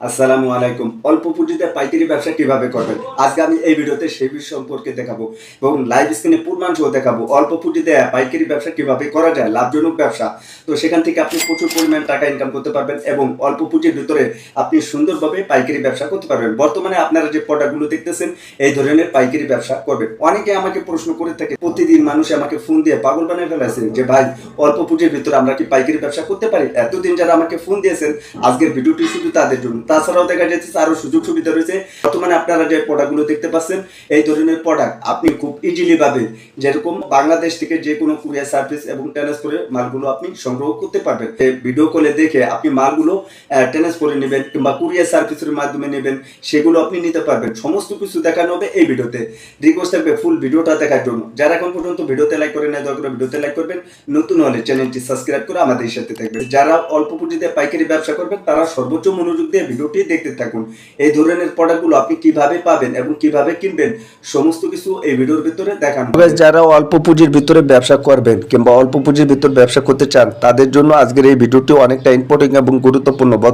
আসসালামু আলাইকুম। অল্প পুঁজিতে পাইকারি ব্যবসা কীভাবে করবেন? আজকে আমি এই ভিডিওতে সেই বিষয় সম্পর্কে দেখাবো এবং লাইভ স্ক্রিনে পূর্ণাংশ দেখাবো। অল্প পুঁজিতে পাইকারি ব্যবসা কীভাবে করা যায়? লাভজনক ব্যবসা। তো সেখান থেকে আপনি প্রচুর পরিমাণ টাকা ইনকাম করতে পারবেন এবং অল্প পুঁজির ভিতরে আপনি সুন্দরভাবে পাইকারি ব্যবসা করতে পারবেন। বর্তমানে আপনারা যে প্রোডাক্টগুলো দেখতেছেন, এই ধরনের পাইকারি ব্যবসা করবেন। অনেকে আমাকে প্রশ্ন করে থাকে, প্রতিদিন মানুষ আমাকে ফোন দিয়ে পাগল বানিয়ে ফেলেছেন যে, ভাই, অল্প পুঁজির ভিতরে আমরা কি পাইকারি ব্যবসা করতে পারি? এতদিন যারা আমাকে ফোন দিয়েছেন, আজকের ভিডিওটি শুধু তাদের জন্য। তাছাড়াও দেখা যাচ্ছে আরও সুযোগ সুবিধা রয়েছে। বর্তমানে আপনারা যে প্রোডাক্টগুলো দেখতে পাচ্ছেন, এই ধরনের প্রোডাক্ট আপনি খুব ইজিলি ভাবে যেরকম বাংলাদেশ থেকে যে কোনো কুরিয়ার সার্ভিস এবং ট্রান্সফারে মালগুলো আপনি সংগ্রহ করতে পারবেন। ভিডিও কলে দেখে আপনি মালগুলো ট্রান্সফারে নেবেন কিংবা কুরিয়ার সার্ভিসের মাধ্যমে নেবেন, সেগুলো আপনি নিতে পারবেন। সমস্ত কিছু দেখানো হবে এই ভিডিওতে রিকোয়েস্ট থাকবে ফুল ভিডিওটা দেখার জন্য। যারা এখন পর্যন্ত ভিডিওতে লাইক করে না দয়া করে ভিডিওতে লাইক করবেন। নতুন হলে চ্যানেলটি সাবস্ক্রাইব করে আমাদের সাথে থাকবেন। যারা অল্প পুঁজিতে পাইকারি ব্যবসা করবেন, তারা সর্বোচ্চ মনোযোগ দিয়ে ভিডিওটি দেখতে থাকুন এই ধরনের প্রোডাক্টগুলো আপনি কীভাবে পাবেন এবং কীভাবে কিনবেন সমস্ত কিছু এই ভিডিওর ভিতরে দেখানো। যারা অল্প পুঁজির ভিতরে ব্যবসা করবেন কিংবা অল্প পুঁজির ভিতরে ব্যবসা করতে চান তাদের জন্য আজকের এই ভিডিওটি অনেকটা ইম্পর্টেন্ট এবং গুরুত্বপূর্ণ